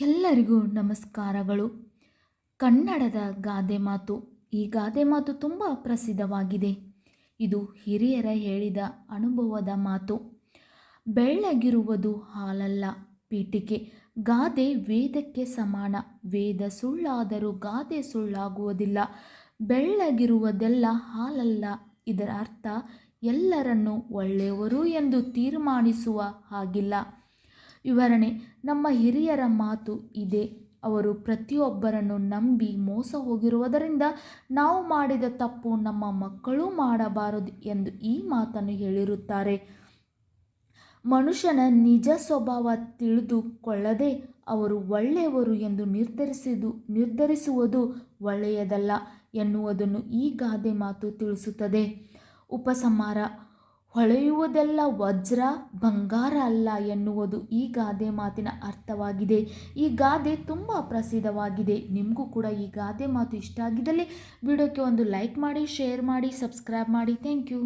ಎಲ್ಲರಿಗೂ ನಮಸ್ಕಾರಗಳು. ಕನ್ನಡದ ಗಾದೆ ಮಾತು, ಈ ಗಾದೆ ಮಾತು ತುಂಬ ಪ್ರಸಿದ್ಧವಾಗಿದೆ. ಇದು ಹಿರಿಯರ ಹೇಳಿದ ಅನುಭವದ ಮಾತು. ಬೆಳ್ಳಗಿರುವುದು ಹಾಲಲ್ಲ, ಪೀಠಿಕೆ, ಗಾದೆ ವೇದಕ್ಕೆ ಸಮಾನ. ವೇದ ಸುಳ್ಳಾದರೂ ಗಾದೆ ಸುಳ್ಳಾಗುವುದಿಲ್ಲ. ಬೆಳ್ಳಗಿರುವುದೆಲ್ಲ ಹಾಲಲ್ಲ ಇದರ ಅರ್ಥ ಎಲ್ಲರನ್ನೂ ಒಳ್ಳೆಯವರು ಎಂದು ತೀರ್ಮಾನಿಸುವ ಹಾಗಿಲ್ಲ. ವಿವರಣೆ. ನಮ್ಮ ಹಿರಿಯರ ಮಾತು ಇದೆ. ಅವರು ಪ್ರತಿಯೊಬ್ಬರನ್ನು ನಂಬಿ ಮೋಸ ಹೋಗಿರುವುದರಿಂದ ನಾವು ಮಾಡಿದ ತಪ್ಪು ನಮ್ಮ ಮಕ್ಕಳು ಮಾಡಬಾರದು ಎಂದು ಈ ಮಾತನ್ನು ಹೇಳಿರುತ್ತಾರೆ. ಮನುಷ್ಯನ ನಿಜ ಸ್ವಭಾವ ತಿಳಿದುಕೊಳ್ಳದೆ ಅವರು ಒಳ್ಳೆಯವರು ಎಂದು ನಿರ್ಧರಿಸಿದು, ನಿರ್ಧರಿಸುವುದು ಒಳ್ಳೆಯದಲ್ಲ ಎನ್ನುವುದನ್ನು ಈ ಗಾದೆ ಮಾತು ತಿಳಿಸುತ್ತದೆ. ಉಪಸಂಹಾರ. ಹೊಳೆಯುವುದೆಲ್ಲ ವಜ್ರ, ಬಂಗಾರ ಅಲ್ಲ ಎನ್ನುವುದು ಈ ಗಾದೆ ಮಾತಿನ ಅರ್ಥವಾಗಿದೆ. ಈ ಗಾದೆ ತುಂಬ ಪ್ರಸಿದ್ಧವಾಗಿದೆ. ನಿಮಗೂ ಕೂಡ ಈ ಗಾದೆ ಮಾತು ಇಷ್ಟ ಆಗಿದ್ದಲ್ಲಿ ವಿಡಿಯೋಕ್ಕೆ ಒಂದು ಲೈಕ್ ಮಾಡಿ, ಶೇರ್ ಮಾಡಿ, ಸಬ್ಸ್ಕ್ರೈಬ್ ಮಾಡಿ. Thank you.